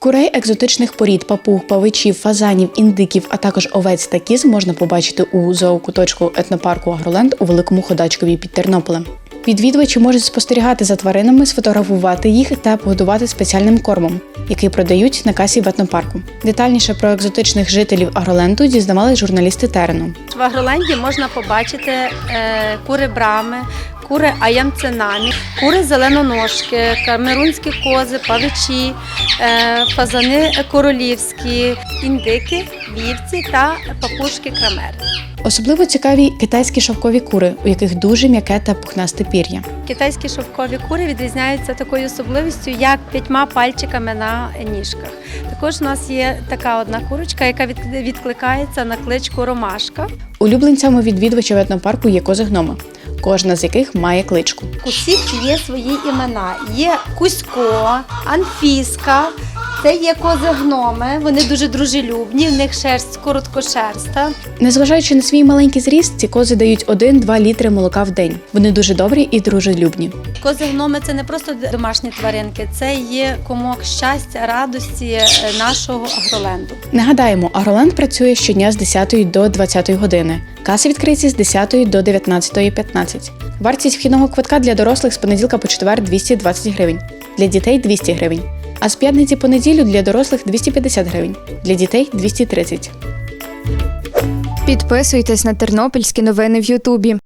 Курей екзотичних порід, папуг, павичів, фазанів, індиків, а також овець та кіз можна побачити у зоокуточку етнопарку Агроленд у Великому Ходачкові під Тернополем. Відвідувачі можуть спостерігати за тваринами, сфотографувати їх та погодувати спеціальним кормом, який продають на касі в етнопарку. Детальніше про екзотичних жителів Агроленду дізнавали журналісти терену. В Агроленді можна побачити е, кури брами, кури аямценамі, кури зеленоножки, камерунські кози, павичі, е, фазани королівські, індики, вівці та папушки крамери. Особливо цікаві китайські шовкові кури, у яких дуже м'яке та пухнасте пір'я. Китайські шовкові кури відрізняються такою особливістю, як п'ятьма пальчиками на ніжках. Також у нас є така одна курочка, яка відкликається на кличку Ромашка. Улюбленцями відвідувачів етнопарку є кози гноми, кожна з яких має кличку. У є свої імена. Є Кузько, Анфіска. Це є кози гноми. Вони дуже дружелюбні. В них шерсть короткошерста. Незважаючи на свій маленький зріст, ці кози дають 1-2 літри молока в день. Вони дуже добрі і дружелюбні. Кози гноми це не просто домашні тваринки, це є комок щастя, радості е, нашого агроленду. Нагадаємо, Агроленд працює щодня з 10 до 20 години. Каси відкриті з 10 до 19.15. Вартість вхідного квитка для дорослих з понеділка по четвер 220 гривень, для дітей 200 гривень. А з п'ятниці по неділю для дорослих 250 гривень, для дітей 230. Підписуйтесь на тернопільські новини в Ютубі.